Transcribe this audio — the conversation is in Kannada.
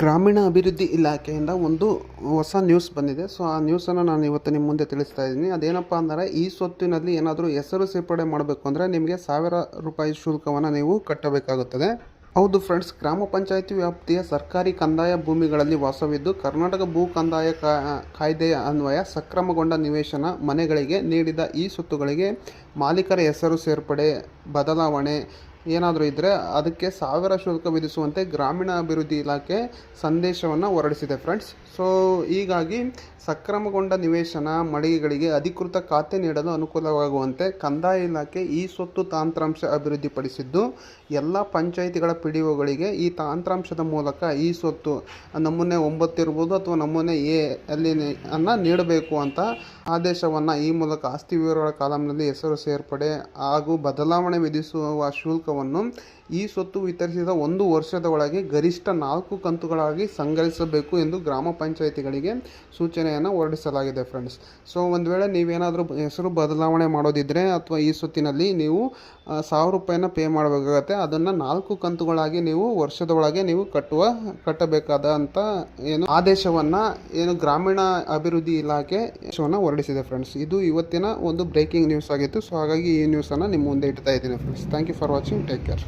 ಗ್ರಾಮೀಣ ಅಭಿವೃದ್ಧಿ ಇಲಾಖೆಯಿಂದ ಒಂದು ಹೊಸ ನ್ಯೂಸ್ ಬಂದಿದೆ. ಸೊ ಆ ನ್ಯೂಸನ್ನು ನಾನು ಇವತ್ತು ನಿಮ್ಮ ಮುಂದೆ ತಿಳಿಸ್ತಾ ಇದ್ದೀನಿ. ಅದೇನಪ್ಪ ಅಂದರೆ, ಈ ಸ್ವತ್ತಿನಲ್ಲಿ ಏನಾದರೂ ಹೆಸರು ಸೇರ್ಪಡೆ ಮಾಡಬೇಕು ಅಂದರೆ ನಿಮಗೆ ಸಾವಿರ ರೂಪಾಯಿ ಶುಲ್ಕವನ್ನು ನೀವು ಕಟ್ಟಬೇಕಾಗುತ್ತದೆ. ಹೌದು ಫ್ರೆಂಡ್ಸ್ ಗ್ರಾಮ ಪಂಚಾಯಿತಿ ವ್ಯಾಪ್ತಿಯ ಸರ್ಕಾರಿ ಕಂದಾಯ ಭೂಮಿಗಳಲ್ಲಿ ವಾಸವಿದ್ದು ಕರ್ನಾಟಕ ಭೂ ಕಂದಾಯ ಕಾಯ್ದೆಯ ಅನ್ವಯ ಸಕ್ರಮಗೊಂಡ ನಿವೇಶನ ಮನೆಗಳಿಗೆ ನೀಡಿದ ಈ ಸ್ವತ್ತುಗಳಿಗೆ ಮಾಲೀಕರ ಹೆಸರು ಸೇರ್ಪಡೆ, ಬದಲಾವಣೆ ಏನಾದರೂ ಇದ್ದರೆ ಅದಕ್ಕೆ ಸಾವಿರ ಶುಲ್ಕ ವಿಧಿಸುವಂತೆ ಗ್ರಾಮೀಣ ಅಭಿವೃದ್ಧಿ ಇಲಾಖೆ ಸಂದೇಶವನ್ನು ಹೊರಡಿಸಿದೆ ಫ್ರೆಂಡ್ಸ್ ಸೊ ಹೀಗಾಗಿ ಸಕ್ರಮಗೊಂಡ ನಿವೇಶನ ಮಳಿಗೆಗಳಿಗೆ ಅಧಿಕೃತ ಖಾತೆ ನೀಡಲು ಅನುಕೂಲವಾಗುವಂತೆ ಕಂದಾಯ ಇಲಾಖೆ ಈ ಸ್ವತ್ತು ತಾಂತ್ರಾಂಶ ಅಭಿವೃದ್ಧಿಪಡಿಸಿದ್ದು, ಎಲ್ಲ ಪಂಚಾಯಿತಿಗಳ ಪಿ ಡಿ ಒಗಳಿಗೆ ಈ ತಾಂತ್ರಾಂಶದ ಮೂಲಕ ಈ ಸ್ವತ್ತು ನಮೂನೆ ಒಂಬತ್ತಿರ್ಬೋದು ಅಥವಾ ನಮೂನೆ ಎ ಅಲ್ಲಿ ಅನ್ನು ನೀಡಬೇಕು ಅಂತ ಆದೇಶವನ್ನು ಈ ಮೂಲಕ ಆಸ್ತಿ ವಿವರಗಳ ಕಾಲಂನಲ್ಲಿ ಹೆಸರು ಸೇರ್ಪಡೆ ಹಾಗೂ ಬದಲಾವಣೆ ವಿಧಿಸುವ ಶುಲ್ಕವನ್ನು ಈ ಸ್ವತ್ತು ವಿತರಿಸಿದ ಒಂದು ವರ್ಷದ ಒಳಗೆ ಗರಿಷ್ಠ ನಾಲ್ಕು ಕಂತುಗಳಾಗಿ ಸಂಗ್ರಹಿಸಬೇಕು ಎಂದು ಗ್ರಾಮ ಪಂಚಾಯಿತಿಗಳಿಗೆ ಸೂಚನೆಯನ್ನು ಹೊರಡಿಸಲಾಗಿದೆ ಫ್ರೆಂಡ್ಸ್ ಸೊ ಒಂದು ವೇಳೆ ನೀವೇನಾದರೂ ಹೆಸರು ಬದಲಾವಣೆ ಮಾಡೋದಿದ್ದರೆ ಅಥವಾ ಈ ಸ್ವತ್ತಿನಲ್ಲಿ ನೀವು ಸಾವಿರ ರೂಪಾಯಿನ ಪೇ ಮಾಡಬೇಕಾಗತ್ತೆ, ಅದನ್ನು ನಾಲ್ಕು ಕಂತುಗಳಾಗಿ ನೀವು ವರ್ಷದ ಒಳಗೆ ನೀವು ಕಟ್ಟುವ, ಕಟ್ಟಬೇಕಾದ ಅಂತ ಏನು ಆದೇಶವನ್ನು ಏನು ಗ್ರಾಮೀಣ ಅಭಿವೃದ್ಧಿ ಇಲಾಖೆ ಹೊರಡಿಸಿದೆ ಫ್ರೆಂಡ್ಸ್ ಇದು ಇವತ್ತಿನ ಒಂದು ಬ್ರೇಕಿಂಗ್ ನ್ಯೂಸ್ ಆಗಿತ್ತು. ಸೊ ಹಾಗಾಗಿ ಈ ನ್ಯೂಸನ್ನು ನಿಮ್ಮ ಮುಂದೆ ಇಡ್ತಾ ಇದ್ದೀನಿ friends thank you for watching take care